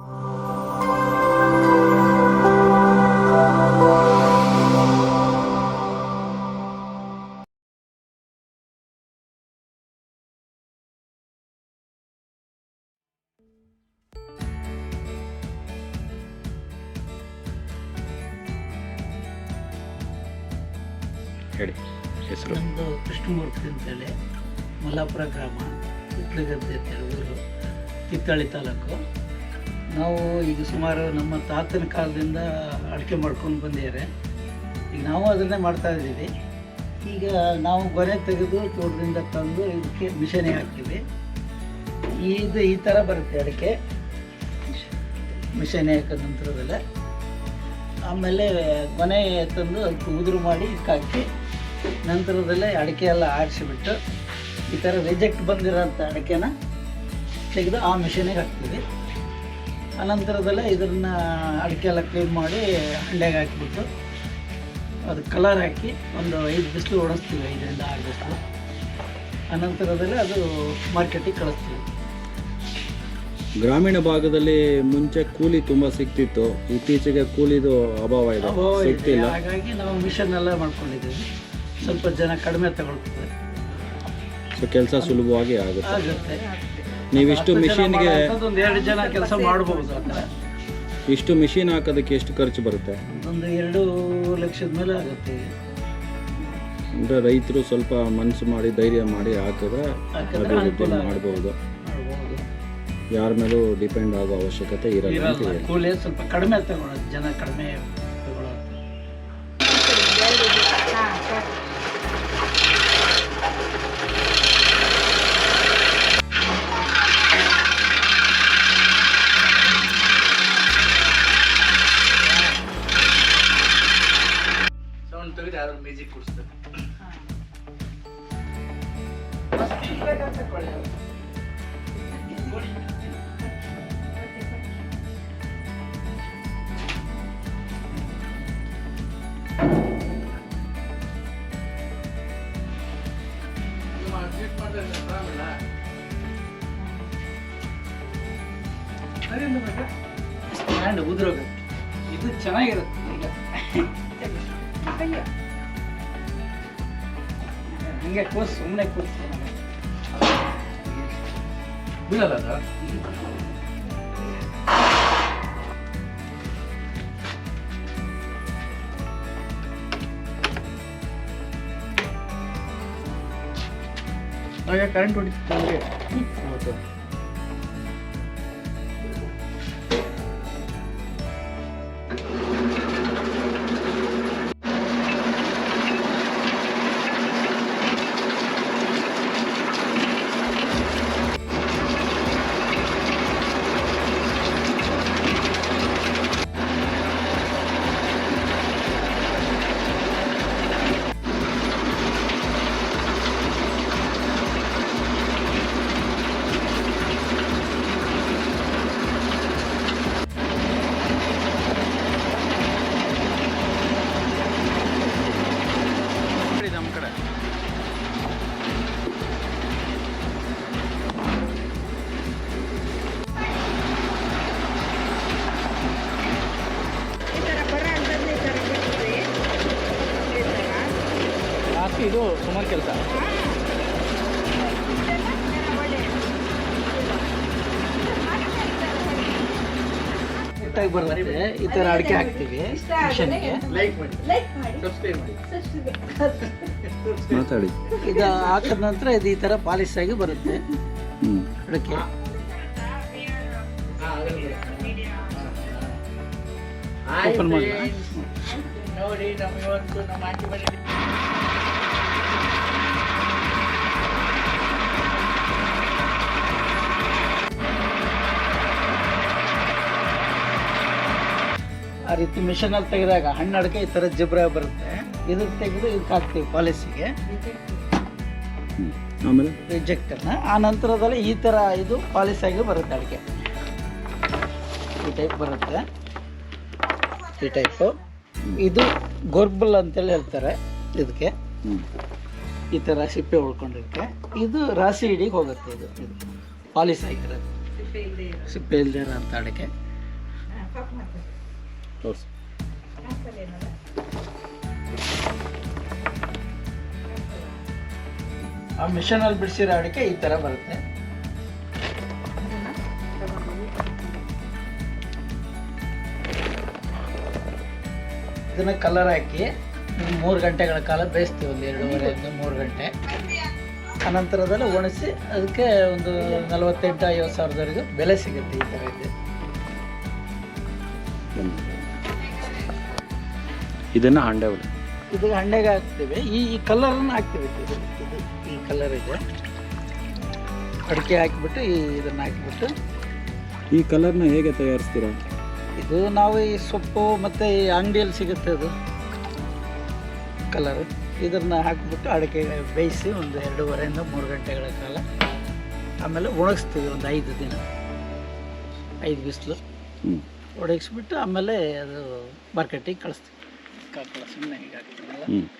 ಹೇಳಿ ಹೆಸರು? ಕೃಷ್ಣಮೂರ್ತಿ ಅಂತೇಳಿ ಮಲ್ಲಾಪುರ ಗ್ರಾಮ ಹಿತ್ಲಗದ್ದೆ ಅಂತೇಳಿ ಊರು ಕಿತ್ತಳ್ಳಿ ತಾಲೂಕು. ನಾವು ಈಗ ಸುಮಾರು ನಮ್ಮ ತಾತನ ಕಾಲದಿಂದ ಅಡಿಕೆ ಮಾಡ್ಕೊಂಡು ಬಂದಿದ್ದಾರೆ. ಈಗ ನಾವು ಅದನ್ನೇ ಮಾಡ್ತಾ ಇದ್ದೀವಿ. ಈಗ ನಾವು ಗೊನೆ ತೆಗೆದು ತೋಟದಿಂದ ತಂದು ಇದಕ್ಕೆ ಮಿಷನಿಗೆ ಹಾಕ್ತೀವಿ. ಇದು ಈ ಥರ ಬರುತ್ತೆ ಅಡಿಕೆ. ಮಿಷನ್ ಹಾಕೋ ನಂತರದಲ್ಲೇ. ಆಮೇಲೆ ಕೊನೆ ತಂದು ಅದಕ್ಕೆ ಉದುರು ಮಾಡಿ ಹಾಕಿ ನಂತರದಲ್ಲೇ ಅಡಿಕೆ ಎಲ್ಲ ಆರಿಸಿಬಿಟ್ಟು ಈ ಥರ ರಿಜೆಕ್ಟ್ ಬಂದಿರೋಂಥ ಅಡಿಕೆನ ತೆಗೆದು ಆ ಮಿಷನಿಗೆ ಹಾಕ್ತೀವಿ. ಅನಂತರದಲ್ಲೇ ಇದನ್ನು ಅಡಿಕೆ ಎಲ್ಲ ಕ್ಲೀನ್ ಮಾಡಿ ಹಂಡೆಗೆ ಹಾಕಿಬಿಟ್ಟು ಅದು ಕಲರ್ ಹಾಕಿ ಒಂದು ಐದು ಬಿಸಿಲು ಓಡಿಸ್ತೀವಿ ಐದರಿಂದ ಆರು ಬಿಸಿಲು. ಅನಂತರದಲ್ಲೇ ಅದು ಮಾರ್ಕೆಟಿಗೆ ಕಳಿಸ್ತೀವಿ. ಗ್ರಾಮೀಣ ಭಾಗದಲ್ಲಿ ಮುಂಚೆ ಕೂಲಿ ತುಂಬ ಸಿಗ್ತಿತ್ತು ಇತ್ತೀಚೆಗೆ ಕೂಲಿದು ಅಭಾವ ಇದೆ ಅಭಾವ ಇದೆ. ಸಿಗ್ತಿಲ್ಲ. ಹಾಗಾಗಿ ನಾವು ಮಿಷನ್ ಎಲ್ಲ ಮಾಡ್ಕೊಂಡಿದ್ದೀವಿ. ಸ್ವಲ್ಪ ಜನ ಕಡಿಮೆ ತಗೊಳ್ತಾರೆ ಸೊ ಕೆಲಸ ಸುಲಭವಾಗಿ ಆಗುತ್ತೆ. ಆಗುತ್ತೆ. ನೀವಿಷ್ಟು ಮಿಷಿನ್ಗೆ ಒಂದು ಎರಡು ಜನ ಕೆಲಸ ಮಾಡಬಹುದು ಇಷ್ಟು ಮಿಷಿನ್ ಹಾಕೋದಕ್ಕೆ ಎಷ್ಟು ಖರ್ಚು ಬರುತ್ತೆ? ಒಂದು ಎರಡು ಲಕ್ಷದ ಮೇಲೆ ಆಗುತ್ತೆ. ಅಂದ್ರೆ ರೈತರು ಸ್ವಲ್ಪ ಮನಸ್ಸು ಮಾಡಿ ಧೈರ್ಯ ಮಾಡಿ ಹಾಕಿದ್ರೆ ಅಭಿವೃದ್ಧಿ ಅನುಕೂಲ ಮಾಡ್ಬೋದು. ಯಾರ ಮೇಲೂ ಡಿಪೆಂಡ್ ಆಗೋ ಅವಶ್ಯಕತೆ ಇರಲ್ಲ ಕೂಲಿ ಸ್ವಲ್ಪ ಕಡಿಮೆ ತಗೊಳ್ಳೋದು ಜನ ಕಡಿಮೆ ಸ್ಟ್ಯಾಂಡ್ ಉದ್ರೋಗ ಇದು ಚೆನ್ನಾಗಿರುತ್ತೆ ಈಗ ಹಂಗೆ ಕೂಸ್ ಸುಮ್ಮನೆ ಕೂಸ್ ಬೀಳಲ್ಲ ಅದು ಆಗ ಕರೆಂಟ್ ಹೊಡಿತಿತ್ತು ಅಂದ್ರೆ ಜಾಸ್ತಿ ಇದು ಸುಮಾರು ಕೆಲಸ. ಬರುತ್ತೆ ಈ ತರ ಅಡಿಕೆ ಹಾಕ್ತೀವಿ ಮಾತಾಡಿ. ಇದು ಹಾಕಿದ ನಂತರ ಇದು ಈ ತರ ಪಾಲಿಶ್ ಆಗಿ ಬರುತ್ತೆ. ಅಡಿಕೆ ಓಪನ್ ಮಾಡಿ ನೋಡಿ ನಮಗೆ ಇವತ್ತು ನಮ್ಮ ಆಂಟಿ ರೀತಿ ಮಿಷನ್ ಅಲ್ಲಿ ತೆಗೆದಾಗ ಹಣ್ಣು ಅಡಿಕೆ ಈ ಥರ ಜಿಬ್ರ ಬರುತ್ತೆ. ಇದಕ್ಕೆ ತೆಗೆದು ಇದಕ್ಕೆ ಹಾಕ್ತೀವಿ ಪಾಲಿಸಿಗೆ. ಹ್ಮ್. ಆಮೇಲೆ ರಿಜೆಕ್ಟನ್ನು ಆ ನಂತರದಲ್ಲಿ ಈ ಥರ ಇದು ಪಾಲಿಸಿ ಆಗಿ ಬರುತ್ತೆ ಅಡಿಕೆ. ಈ ಟೈಪ್ ಬರುತ್ತೆ. ಈ ಟೈಪು ಇದು ಗೊರ್ಬಲ್ ಅಂತೇಳಿ ಹೇಳ್ತಾರೆ ಇದಕ್ಕೆ. ಹ್ಮ್. ಈ ಥರ ಸಿಪ್ಪೆ ಉಳ್ಕೊಂಡಿರುತ್ತೆ. ಇದು ರಾಸಿ ಹಿಡಿಗೆ ಹೋಗುತ್ತೆ ಇದು. ಇದು ಪಾಲಿಸ್ ಆಗಿರೋದು. ಸಿಪ್ಪೆ ಇಲ್ಲದೆ ಅಂತ ಅಡಿಕೆ. ತೋರಿಸಿ ಆ ಮಿಷನಲ್ಲಿ ಬಿಡಿಸಿರೋ ಅಡಿಕೆ ಈ ಥರ ಬರುತ್ತೆ. ಇದನ್ನ ಕಲರ್ ಹಾಕಿ ಮೂರು ಗಂಟೆಗಳ ಕಾಲ ಬೇಯಿಸ್ತೀವಿ ಒಂದು ಎರಡೂವರೆಯಿಂದ ಮೂರು ಗಂಟೆ. ಅನಂತರದಲ್ಲಿ ಒಣಸಿ ಅದಕ್ಕೆ ಒಂದು ನಲವತ್ತೆಂಟು ಐವತ್ತು ಸಾವಿರದವರೆಗೂ ಬೆಲೆ ಸಿಗುತ್ತೆ ಈ ಥರ ಇದೆ. ಇದನ್ನು ಹಂಡೆ ಒಲೆ ಇದು ಹಂಡೆಗೆ ಹಾಕ್ತೀವಿ. ಈ ಈ ಕಲರನ್ನು ಹಾಕ್ತೀವಿ. ಇದು ಇದು ಈ ಕಲರ್ ಇದೆ. ಅಡಿಕೆ ಹಾಕಿಬಿಟ್ಟು ಈ ಇದನ್ನು ಹಾಕಿಬಿಟ್ಟು. ಈ ಕಲರ್ನ ಹೇಗೆ ತಯಾರಿಸ್ತೀರಾ? ಇದು ನಾವು ಈ ಸೊಪ್ಪು ಮತ್ತು ಈ ಅಂಗಡಿಯಲ್ಲಿ ಸಿಗುತ್ತೆ ಅದು. ಕಲರ್ ಇದನ್ನ ಹಾಕಿಬಿಟ್ಟು ಅಡಿಕೆ ಬೇಯಿಸಿ ಒಂದು ಎರಡೂವರೆಯಿಂದ ಮೂರು ಗಂಟೆಗಳ ಕಾಲ. ಆಮೇಲೆ ಒಣಗಿಸ್ತೀವಿ ಒಂದು ಐದು ದಿನ. ಐದು ಬಿಸಿಲು. ಒಣಗಿಸ್ಬಿಟ್ಟು ಆಮೇಲೆ ಅದು ಮಾರ್ಕೆಟಿಗೆ ಕಳಿಸ್ತೀವಿ. かからそんな日が来てね、うん。